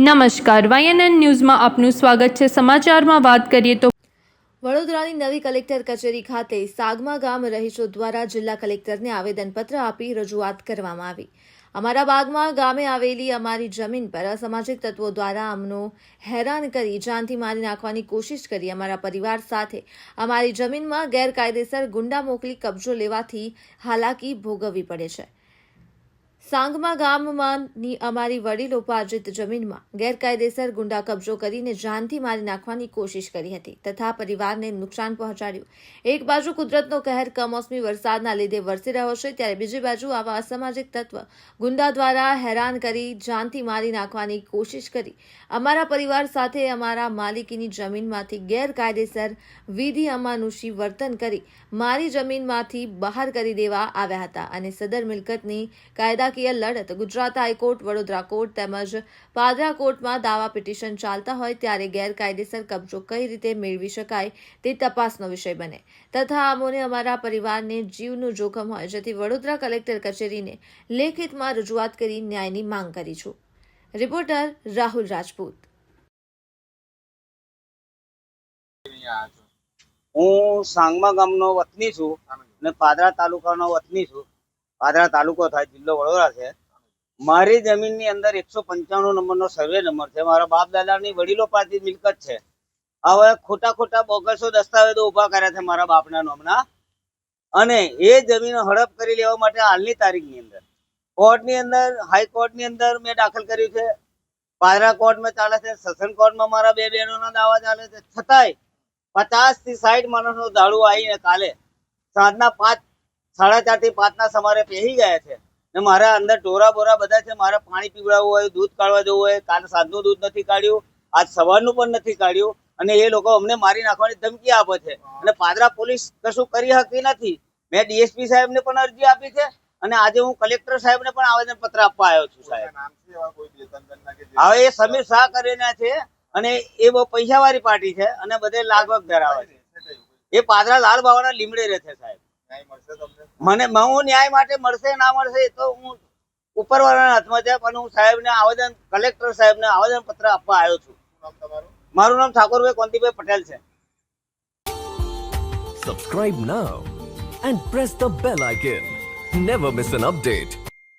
નમસ્કાર. વાયએનએન ન્યૂઝમાં આપનું સ્વાગત છે. સમાચારમાં વાત કરીએ તો વડોદરાની નવી કલેક્ટર કચેરી ખાતે સાગમા ગામ રહીશો દ્વારા જિલ્લા કલેક્ટરને આવેદનપત્ર આપી રજૂઆત કરવામાં આવી. અમારા બાગમાં ગામે આવેલી અમારી જમીન પર અસામાજિક તત્વો દ્વારા અમનો હેરાન કરી જાનથી મારી નાખવાની કોશિશ કરી અમારા પરિવાર સાથે. અમારી જમીનમાં ગેરકાયદેસર ગુંડા મોકલી કબજો લેવાથી હાલાકી ભોગવવી પડે છે. સાંગમા ગામમાંની અમારી વડીલોપાર્જિત જમીનમાં ગેરકાયદેસર ગુંડા કબજો કરીને જાનથી મારી નાખવાની કોશિશ કરી હતી તથા પરિવારને નુકસાન પહોંચાડ્યું. એક બાજુ કુદરતનો કહેર કમોસમી વરસાદના લીધે વરસી રહ્યો છે, ત્યારે બીજી બાજુ આવા અસામાજિક તત્વ ગુંડા દ્વારા હેરાન કરી જાનથી મારી નાખવાની કોશિશ કરી. અમારા પરિવાર સાથે અમારા માલિકીની જમીનમાંથી ગેરકાયદેસર વિધિ અમાનુષી વર્તન કરી મારી જમીનમાંથી બહાર કરી દેવા આવ્યા હતા અને સદર મિલકતની કાયદાકીય લડત ગુજરાત હાઈકોર્ટ, વડોદરા કોર્ટ તેમજ પાદરા કોર્ટમાં દાવા પિટિશન ચાલતા હોય ત્યારે ગેરકાયદેસર કબજો કઈ રીતે મેળવી શકાય તે તપાસનો વિષય બને. તથા આમોને અમારા પરિવારને જીવનું જોખમ હોય જેથી વડોદરા કલેક્ટર કચેરીને લેખિતમાં રજૂઆત કરી ન્યાયની માંગ કરી છું. રિપોર્ટર રાહુલ રાજપૂત. હું સાંગમા ગામનો વતની છું અને પાદરા તાલુકાનો વતની છું. પાદરા તાલુકો થાય, જિલ્લો વડોદરા છે. મારી જમીનની અંદર એકસો પંચાણું નંબરનો સર્વે નંબર છે. મારા બાપ દાદાની વડીલો પાસેથી મિલકત છે. હવે ખોટા ખોટા બોગસો દસ્તાવેજો ઊભા કર્યા છે મારા બાપના નામના. અને એ જમીન હડપ કરી લેવા માટે હાલની તારીખની અંદર. કોર્ટની અંદર હાઈકોર્ટની અંદર મેં દાખલ કર્યું છે. પાદરા કોર્ટમાં ચાલે છે, સસન કોર્ટમાં મારા બે બહેનોના દાવા ચાલે છે. છતાંય પચાસથી સાઠ માણસનો દાડુ આવીને કાલે સાંજના પાંચ સાડા ચારથી પાંચ ના સમારે પહેરી ગયા છે. ને મારા અંદર ઢોરા બોરા બધા છે. મારે પાણી પીવડાવવું હોય દૂધ કાઢવા જવું હોય કાલે સાંજનું દૂધ નથી કાઢ્યું આજ સવારનું પણ નથી કાઢ્યું. અને એ લોકો અમને મારી નાખવાની ધમકી આપે છે. અને પાદરા પોલીસ કશું કરી શકતી નથી. મેં ડીએસપી સાહેબને પણ અરજી આપી છે. અને આજે હું કલેક્ટર સાહેબને પણ આવેદન પત્ર આપવા આવ્યો છું સાહેબ. હવે એ સમીર શાહ કરીને છે અને એ બહુ પૈસાવાળી પાર્ટી છે અને બધે લાગવગ ધરાવે છે. એ પાદરા લાલ બાવાના લીમડે રહે છે સાહેબ. મને હું ન્યાય માટે મળશે ના મળશે એ તો હું ઉપરવાળાના હાથમાં છે પણ હું સાહેબને આવેદન કલેક્ટર સાહેબને આવેદન પત્ર આપવા આવ્યો છું. મારું નામ ઠાકોરભાઈ કોંતીભાઈ પટેલ છે. Subscribe now and press the bell icon never miss an update.